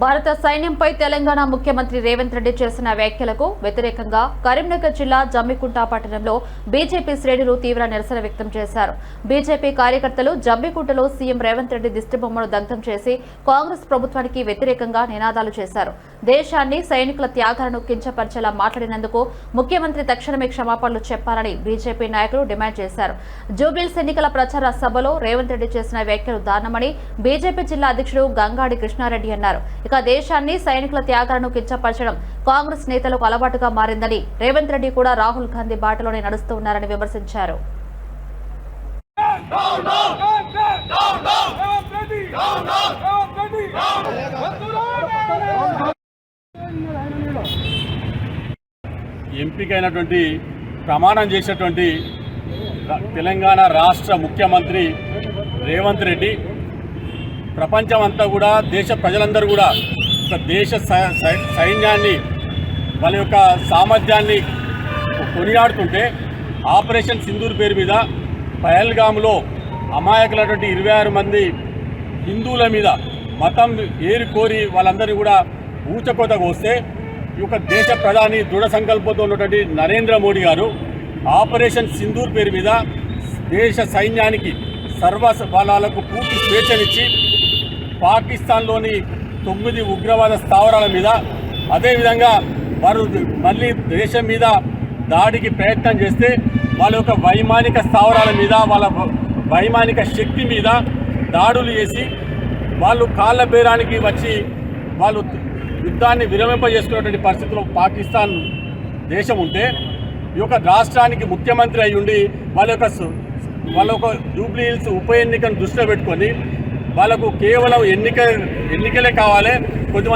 భారత సైన్యంపై తెలంగాణ ముఖ్యమంత్రి రేవంత్ రెడ్డి చేసిన వ్యాఖ్యలకు వ్యతిరేకంగా కరీంనగర్ జిల్లా జమ్మికుంట పట్టణంలో బీజేపీ శ్రేణులు తీవ్ర నిరసన వ్యక్తం చేశారు. బీజేపీ కార్యకర్తలు జమ్మికుంటలో సీఎం రేవంత్ రెడ్డి దిష్టిబొమ్మను దగ్ధం చేసి కాంగ్రెస్ ప్రభుత్వానికి వ్యతిరేకంగా నినాదాలు చేశారు. దేశాన్ని సైనికుల త్యాగాలను కించపరిచేలా మాట్లాడినందుకు ముఖ్యమంత్రి తక్షణమే క్షమాపణలు చెప్పాలని బీజేపీ నాయకులు డిమాండ్ చేశారు. జూబిల్స్ ఎన్నికల ప్రచార సభలో రేవంత్ రెడ్డి చేసిన వ్యాఖ్యలు దారుణమని బీజేపీ జిల్లా అధ్యక్షుడు గంగాడి కృష్ణారెడ్డి అన్నారు. ఇక దేశాన్ని సైనికుల త్యాగాలను కించపరచడం కాంగ్రెస్ నేతలకు అలవాటుగా మారిందని రేవంత్ రెడ్డి కూడా రాహుల్ గాంధీ బాటలోనే నడుస్తూ ఉన్నారని విమర్శించారు. ఎంపికైనటువంటి ప్రమాణం చేసినటువంటి తెలంగాణ రాష్ట్ర ముఖ్యమంత్రి రేవంత్ రెడ్డి ప్రపంచం అంతా కూడా దేశ ప్రజలందరూ కూడా ఒక దేశ సై- సైన్యాన్ని వాళ్ళ యొక్క సామర్థ్యాన్ని కొనియాడుతుంటే ఆపరేషన్ సింధూర్ పేరు మీద పహల్గామ్లో అమాయకులైనటువంటి ఇరవై ఆరు మంది హిందువుల మీద మతం ఏరి కోరి వాళ్ళందరినీ కూడా ఊచకోతకు వస్తే ఈ యొక్క దేశ ప్రధాని దృఢ సంకల్పంతో ఉన్నటువంటి నరేంద్ర మోడీ గారు ఆపరేషన్ సింధూర్ పేరు మీద దేశ సైన్యానికి సర్వ బలాలకు పూర్తి స్వేచ్ఛనిచ్చి పాకిస్తాన్లోని తొమ్మిది ఉగ్రవాద స్థావరాల మీద అదేవిధంగా వారు మళ్ళీ దేశం మీద దాడికి ప్రయత్నం చేస్తే వాళ్ళ యొక్క వైమానిక స్థావరాల మీద వాళ్ళ వైమానిక శక్తి మీద దాడులు చేసి వాళ్ళు కాళ్ళ బేరానికి వచ్చి వాళ్ళు యుద్ధాన్ని విరమింపజేసుకున్నటువంటి పరిస్థితిలో పాకిస్తాన్ దేశం ఉంటే ఈ యొక్క రాష్ట్రానికి ముఖ్యమంత్రి అయి ఉండి వాళ్ళ యొక్క వాళ్ళ యొక్క జూబ్లీ హిల్స్ ఉప ఎన్నికను దృష్టిలో పెట్టుకొని వాళ్ళకు కేవలం ఎన్నిక ఎన్నికలే కావాలి. కొద్దిమంది